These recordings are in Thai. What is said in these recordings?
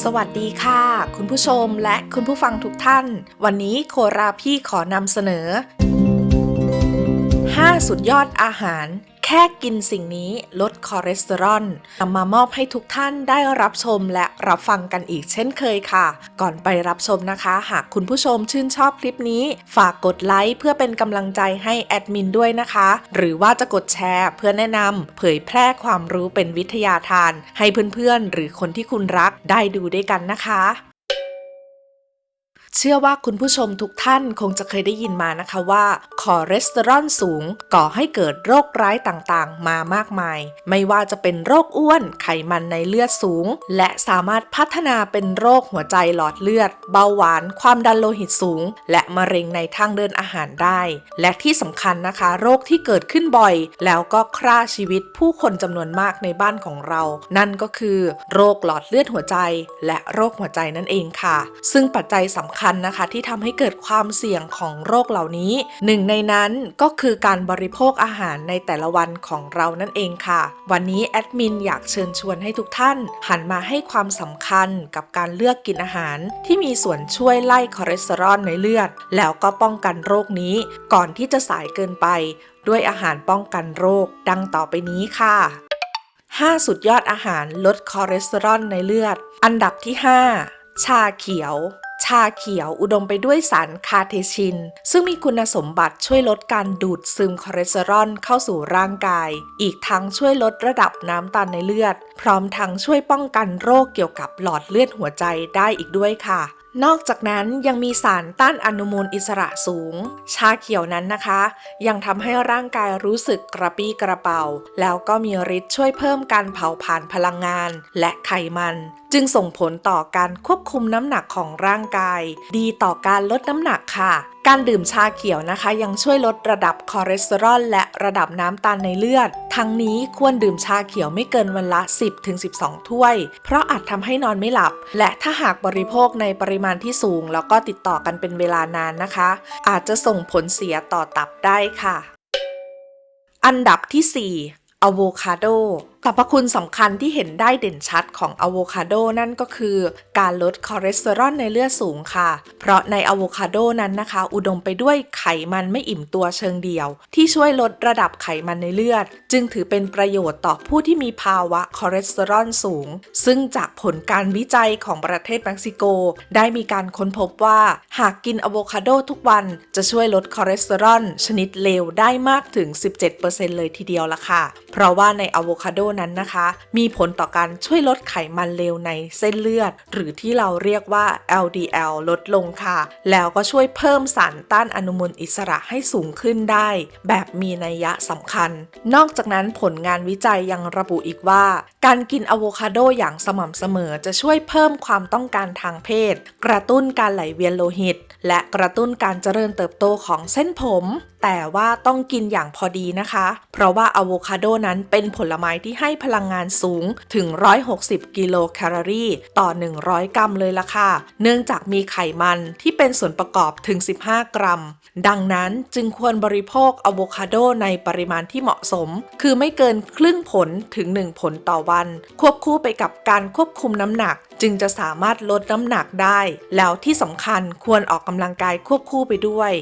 สวัสดีค่ะ คุณผู้ชมและคุณผู้ฟังทุกท่าน วันนี้โคราพี่ขอนำเสนอ 5 สุดยอดอาหาร ค่กินสิ่งนี้ลดคอเลสเตอรอลนำมามอบให้ทุกท่านได้รับชมและรับฟังกันอีกเช่นเคยค่ะ ก่อนไปรับชมนะคะ หากคุณผู้ชมชื่นชอบคลิปนี้ ฝากกดไลค์เพื่อเป็นกำลังใจให้แอดมินด้วยนะคะ หรือว่าจะกดแชร์เพื่อแนะนำเผยแพร่ความรู้เป็นวิทยาทาน ให้เพื่อนๆ หรือคนที่คุณรักได้ดูด้วยกันนะคะ เชื่อว่าคุณผู้ชมทุกท่านคงจะเคยได้ยินมานะคะว่าคอเลสเตอรอลสูงก่อให้เกิดโรคร้ายต่างๆ มามากมาย ไม่ว่าจะเป็นโรคอ้วน ไขมันในเลือดสูง และสามารถพัฒนาเป็นโรคหัวใจหลอดเลือด เบาหวาน ความดันโลหิตสูง และมะเร็งในทางเดินอาหารได้ และที่สำคัญนะคะ โรคที่เกิดขึ้นบ่อย แล้วก็ฆ่าชีวิตผู้คนจำนวนมากในบ้านของเรา นั่นก็คือ โรคหลอดเลือดหัวใจ และโรคหัวใจนั่นเองค่ะ ซึ่งปัจจัยสำคัญนะคะ ที่ทำให้เกิดความเสี่ยงของโรคเหล่านี้ หนึ่งในนั้นก็คือการบริโภคอาหารในแต่ละวันของเรานั่นเองค่ะ วันนี้แอดมินอยากเชิญชวนให้ทุกท่าน หันมาให้ความสำคัญกับการเลือกกินอาหาร ที่มีส่วนช่วยไล่คอเลสเตอรอลในเลือด แล้วก็ป้องกันโรคนี้ ก่อนที่จะสายเกินไป ด้วยอาหารป้องกันโรค ดังต่อไปนี้ค่ะ 5 สุดยอดอาหารลดคอเลสเตอรอลในเลือด อันดับที่ 5 ชาเขียว ชาเขียวอุดมไปด้วยสารคาเทชิน ซึ่งมีคุณสมบัติช่วยลดการดูดซึมคอเลสเตอรอลเข้าสู่ร่างกาย อีกทั้งช่วยลดระดับน้ำตาลในเลือด พร้อมทั้งช่วยป้องกันโรคเกี่ยวกับหลอดเลือดหัวใจได้อีกด้วยค่ะ นอกจากนั้นยังมีสารต้านอนุมูลอิสระสูง ชาเขียวนั้นนะคะ ยังทำให้ร่างกายรู้สึกกระปี้กระเป๋า แล้วก็มีฤทธิ์ช่วยเพิ่มการเผาผลาญพลังงานและไขมัน จึงส่งผลต่อการควบคุมน้ำหนักของร่างกาย ดีต่อการลดน้ำหนักค่ะการดื่มชาเขียวนะคะ ยังช่วยลดระดับคอเลสเตอรอลและระดับน้ำตาลในเลือด ทั้งนี้ควรดื่มชาเขียวไม่เกินวันละ 10-12 ถ้วย เพราะอาจทำให้นอนไม่หลับ และถ้าหากบริโภคในปริมาณที่สูง แล้วก็ติดต่อกันเป็นเวลานานนะคะ อาจจะส่งผลเสียต่อตับได้ค่ะ อันดับที่ 4อะโวคาโด สรรพคุณสำคัญที่เห็นได้เด่นชัดของอะโวคาโดนั่นก็คือ การลดคอเลสเตอรอลในเลือดสูงค่ะ เพราะในอะโวคาโดนั้นนะคะ อุดมไปด้วยไขมันไม่อิ่มตัวเชิงเดียว ที่ช่วยลดระดับไขมันในเลือด จึงถือเป็นประโยชน์ต่อผู้ที่มีภาวะคอเลสเตอรอลสูง ซึ่งจากผลการวิจัยของประเทศเม็กซิโก ได้มีการค้นพบว่า หากกินอะโวคาโดทุกวันจะช่วยลดคอเลสเตอรอลชนิดเลวได้มากถึง 17%เลยทีเดียวละค่ะ เพราะว่าในอะโวคาโดนั้นนะคะ มีผลต่อการช่วยลดไขมันเลวในเส้นเลือด หรือที่เราเรียกว่า LDL ลดลงค่ะ แล้วก็ช่วยเพิ่มสารต้านอนุมูลอิสระให้สูงขึ้นได้ แบบมีนัยยะสำคัญ นอกจากนั้นผลงานวิจัยยังระบุอีกว่า การกินอะโวคาโดอย่างสม่ำเสมอจะช่วยเพิ่มความต้องการทางเพศ กระตุ้นการไหลเวียนโลหิต และกระตุ้นการเจริญเติบโตของเส้นผม แต่ว่าต้องกินอย่างพอดีนะคะ เพราะว่าอะโวคาโดนั้นเป็นผลไม้ที่ให้พลังงานสูงถึง 160 กิโลแคลอรี่ ต่อ 100 กรัมเลยล่ะค่ะ เนื่องจากมีไขมันที่เป็นส่วนประกอบถึง 15 กรัม ดังนั้นจึงควรบริโภคอะโวคาโดในปริมาณที่เหมาะสม คือไม่เกินครึ่งผลถึง 1 ผลต่อวัน ควบคู่ไปกับการควบคุมน้ำหนักจึงจะสามารถลดน้ำหนักได้ แล้วที่สำคัญควรออกกำลังกายควบคู่ไปด้วย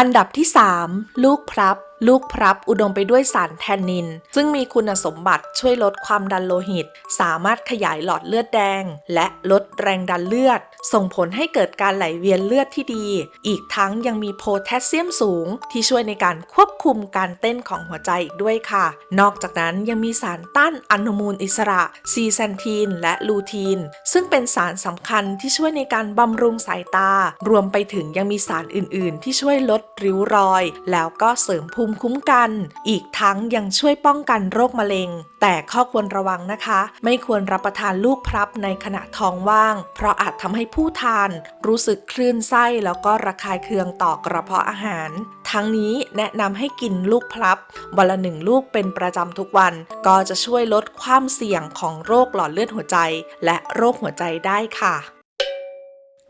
อันดับที่ 3 ลูกพลับลูกพลับอุดมไปด้วยสารแทนนิน ซึ่งมีคุณสมบัติช่วยลดความดันโลหิต สามารถขยายหลอดเลือดแดง และลดแรงดันเลือด ส่งผลให้เกิดการไหลเวียนเลือดที่ดี อีกทั้งยังมีโพแทสเซียมสูง ที่ช่วยในการควบคุมการเต้นของหัวใจอีกด้วยค่ะ นอกจากนั้นยังมีสารต้านอนุมูลอิสระซีแซนทีน และลูทีน ซึ่งเป็นสารสำคัญที่ช่วยในการบำรุงสายตา รวมไปถึงยังมีสารอื่น ๆ ที่ช่วยลดริ้วรอย แล้วก็เสริมภูมิคุ้มกัน อีกทั้งยังช่วยป้องกันโรคมะเร็ง แต่ข้อควรระวังนะคะ ไม่ควรรับประทานลูกพลับในขณะท้องว่าง เพราะอาจทำให้ผู้ทาน รู้สึกคลื่นไส้แล้วก็ระคายเคืองต่อกระเพาะอาหาร ทั้งนี้แนะนำให้กินลูกพลับวันละหนึ่งลูกเป็นประจำทุกวัน ก็จะช่วยลดความเสี่ยงของโรคหลอดเลือดหัวใจ และโรคหัวใจได้ค่ะ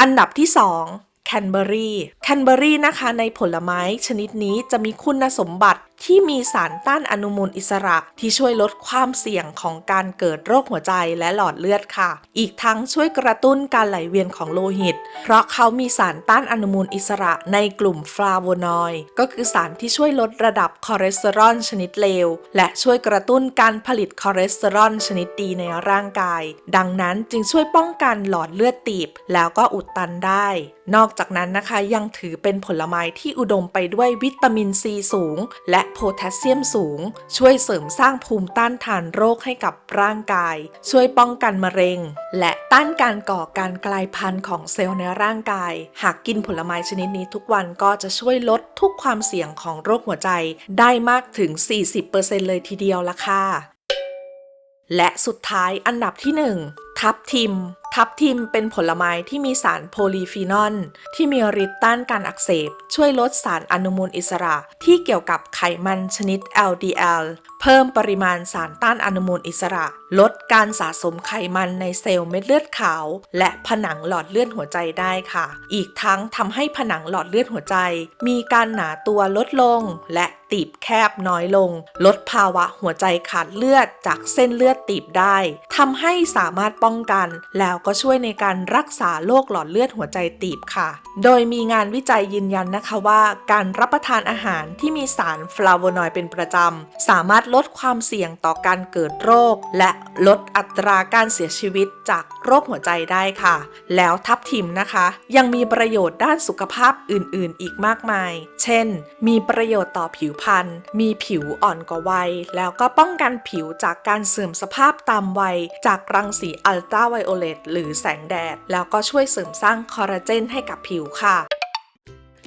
อันดับที่ 2 แคนเบอรี่แคนเบอรี่นะคะในผลไม้ชนิดนี้จะมีคุณสมบัติ ที่มีสารต้านอนุมูลอิสระที่ช่วยลดความเสี่ยงของการเกิดโรคหัวใจและหลอดเลือดค่ะ อีกทั้งช่วยกระตุ้นการไหลเวียนของโลหิต เพราะเขามีสารต้านอนุมูลอิสระในกลุ่มฟลาโวนอยด์ก็คือสารที่ช่วยลดระดับคอเลสเตอรอลชนิดเลว และช่วยกระตุ้นการผลิตคอเลสเตอรอลชนิดดีในร่างกาย ดังนั้นจึงช่วยป้องกันหลอดเลือดตีบ แล้วก็อุดตันได้ นอกจากนั้นนะคะยังถือเป็นผลไม้ที่อุดมไปด้วยวิตามินซีสูง และโพแทสเซียมสูง ช่วยเสริมสร้างภูมิต้านทานโรคให้กับร่างกาย ช่วยป้องกันมะเร็ง และต้านการก่อการกลายพันธุ์ของเซลล์ในร่างกาย หากกินผลไม้ชนิดนี้ทุกวันก็จะช่วยลดทุกความเสี่ยงของโรคหัวใจ ได้มากถึง 40%เลยทีเดียวละค่ะและสุดท้ายอันดับที่ 1 ทับทิม ทับทิมเป็นผลไม้ที่มีสารโพลีฟีนอล ที่มีฤทธิ์ต้านการอักเสบ ช่วยลดสารอนุมูลอิสระที่เกี่ยวกับไขมันชนิด LDL เพิ่มปริมาณสารต้านอนุมูลอิสระ ลดการสะสมไขมันในเซลล์เม็ดเลือดขาว และผนังหลอดเลือดหัวใจได้ค่ะ อีกทั้งทำให้ผนังหลอดเลือดหัวใจ มีการหนาตัวลดลง และตีบแคบน้อยลง ลดภาวะหัวใจขาดเลือดจากเส้นเลือดตีบได้ทำให้สามารถป้องกัน แล้วก็ช่วยในการรักษาโรคหลอดเลือดหัวใจตีบค่ะ โดยมีงานวิจัยยืนยันนะคะว่า การรับประทานอาหารที่มีสารฟลาโวนอยด์เป็นประจำสามารถลดความเสี่ยงต่อการเกิดโรค และลดอัตราการเสียชีวิตจากโรคหัวใจได้ค่ะ แล้วทับทิมนะคะ ยังมีประโยชน์ด้านสุขภาพอื่นๆ อีกมากมาย เช่น มีประโยชน์ต่อผิวพรรณมีผิวอ่อนกว่าวัย แล้วก็ป้องกันผิวจากการเสื่อมสภาพตามวัย จากรังสีอัลตราไวโอเลตหรือแสงแดด แล้วก็ช่วยเสริมสร้างคอลลาเจนให้กับผิวค่ะ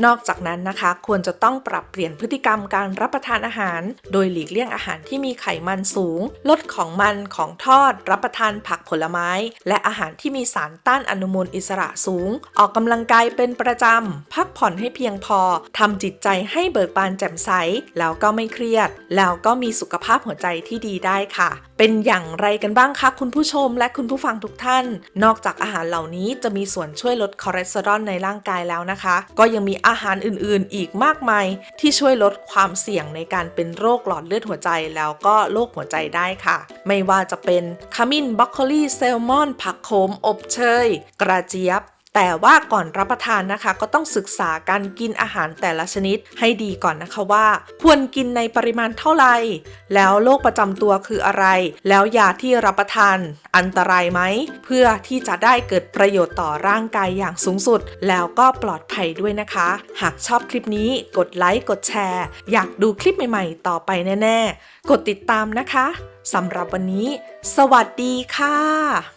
นอกจากนั้นนะคะ ควรจะต้องปรับเปลี่ยนพฤติกรรมการรับประทานอาหาร โดยหลีกเลี่ยงอาหารที่มีไขมันสูง ลดของมันของทอด รับประทานผักผลไม้ และอาหารที่มีสารต้านอนุมูลอิสระสูง ออกกำลังกายเป็นประจำ พักผ่อนให้เพียงพอทำจิตใจให้เบิกบานแจ่มใส แล้วก็ไม่เครียด แล้วก็มีสุขภาพหัวใจที่ดีได้ค่ะ เป็นอย่างไรกันบ้างคะคุณผู้ชมและคุณผู้ฟังทุกท่าน นอกจากอาหารเหล่านี้จะมีส่วนช่วยลดคอเลสเตอรอลในร่างกายแล้วนะคะ ก็ยังมีอาหารอื่นๆ อีกมากมายที่ช่วยลดความเสี่ยงในการเป็นโรคหลอดเลือดหัวใจแล้วก็โรคหัวใจได้ค่ะ ไม่ว่าจะเป็นขมิ้นบรอกโคลีแซลมอน ผักโขม อบเชย กระเจี๊ยบ แต่ว่าก่อนรับประทานนะคะ ก็ต้องศึกษาการกินอาหารแต่ละชนิดให้ดีก่อนนะคะว่า ควรกินในปริมาณเท่าไหร่แล้วโรคประจำตัวคืออะไร แล้วยาที่รับประทาน อันตรายไหมเพื่อที่จะได้เกิดประโยชน์ต่อร่างกายอย่างสูงสุด แล้วก็ปลอดภัยด้วยนะคะ หากชอบคลิปนี้กดไลค์กดแชร์ อยากดูคลิปใหม่ ๆ ต่อไปแน่ ๆ กดติดตามนะคะสำหรับวันนี้ สวัสดีค่ะ